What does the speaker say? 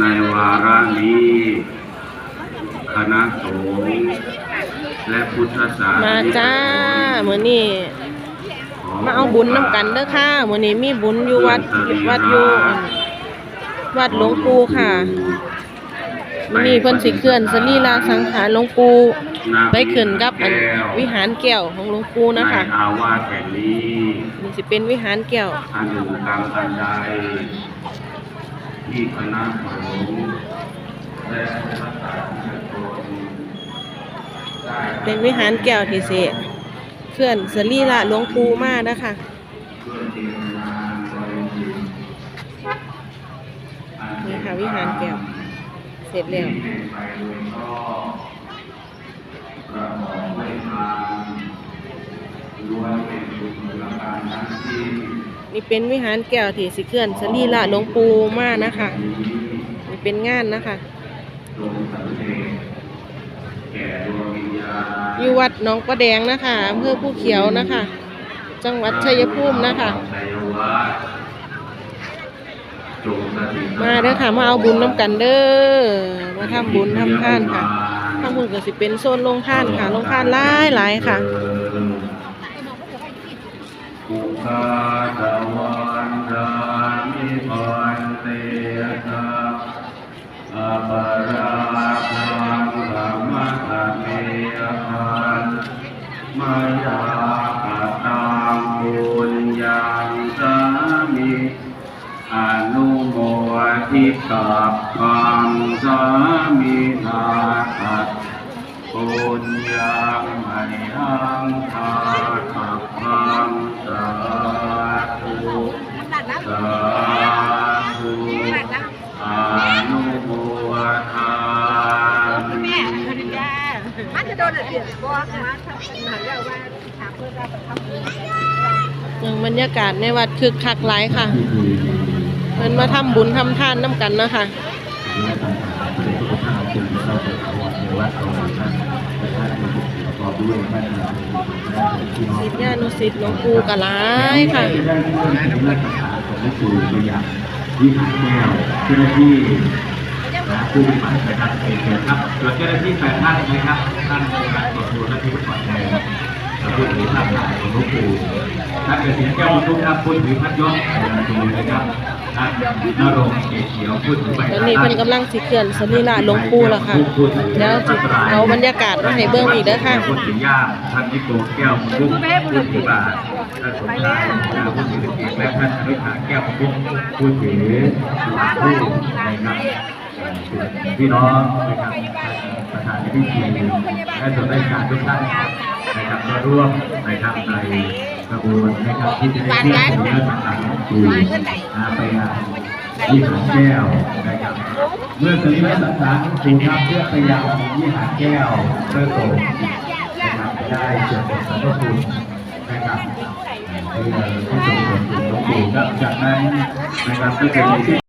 ในวาระนี้ คณะสงฆ์และพุทธศาสนิกชนมาจ้ามื้อนี้ขมาเอาบุญน้ำกันเด้อค่ะมื้อนี้มีบุญอยู่วัดวัดอยู่อั่นวัดหลวงปู่ค่ะมื้อนี้เพิ่นสิเคลื่อนสรีระสังขารหลวงปู่ไปขึ้นกับอันวิหารแก้วของหลวงปู่นะคะในอาวาสแห่งนี้ นี่สิเป็นวิหารแก้ว อันหนึ่งกรรมอันใด ที่คณะสงฆ์และพุทธศาสนิกชนได้เป็นวิหารแก้วที่สิเคลื่อนสรีระหลวงปู่มานะคะเพื่อเจตนาบริสุทธิ์อันนี่ค่ะวิหารแก้ว เสร็จแล้วที่เป็นไปโดยชอบประกอบด้วยทานล้วนเป็นบุญประการทั้งสิ้น นี่เป็นวิหารแก้วที่สิเคลื่อนสรีระหลวงปู่มานะคะนี่เป็นงานนะคะอยู่วัดหนองประแดงนะคะอำเภอผู้เขียวนะคะ จังหวัดชัยภูมินะคะ มาเด้อค่ะ มาเอาบุญน้ำกันเด้อ มาทำบุญทำท่านค่ะทำบุญก็สิเป็นโซนลงท่านค่ะ ลงท่านหลายหลายค่ะ วันดามิปันเตตาอาปาราคังธรรมะเมยพันมายาตังปุญญังสามิอนุโมทิกับพังสามินาคัตปุญญังไมหังทาตักพังสาธุสา ธุอนุโมทามิมันจะโดนเดือดบ่มาทำหาเรื่องว่าถามเพื่อนว่าไปทำบุญยังบรรยากาศในวัดคึกคักหลายค่ะเพิ่นมาทำบุญทำทานน้ำกันนะคะศิษยานุศิษย์หลวงปู่ก็หลายค่ะ ได้ที่เรื่องของเรื่องต่างๆของหลวงปู่ตัวอย่างวิหารแก้วเจ้าหน้าที่นะผู้ปฏิบัตินะครับเองครับส่วนเจ้าหน้าที่แปดท่านนะครับท่านในการตรวจดูหน้าที่ปฏิบัติแทนและผู้ถือภาพถ่ายของหลวงปู่ท่านเกษียณแก้วมุทุกครับผู้ถือพัดยศนะครับ ท่านนรงค์เกศเขียวผู้ถือใบตอนนี้เพิ่นกำลังสิเคลื่อนสรีระหลวงปู่แล้วค่ะเดี๋ยวสิเอาบรรยากาศมาให้เบิ่งอีกเด้อค่ะผู้ถือย่ามท่านนิโกแก้วมุทุกผู้ถือบาทท่านสมชายผู้ถือเกียรติและท่านอนุชาแก้วมุทุกผู้ถือผู้นะครับพี่น้องนะครับประธานในพิธีและส่วนราชการทุกท่านนะครับมาร่วมนะครับใน กระบวนนะครับที่จะได้เรียกเรื่องต่างๆของครูนะไปงานวิหารแก้วนะครับเมื่อสรีระสังขารของครูครับเพื่อไปยังยี่หารแก้วเพื่อส่งนะครับได้เกิดผลสรรพคุณนะครับเพื่อที่ส่งผลถึงหลวงปู่จากนั้นนะครับก็จะมี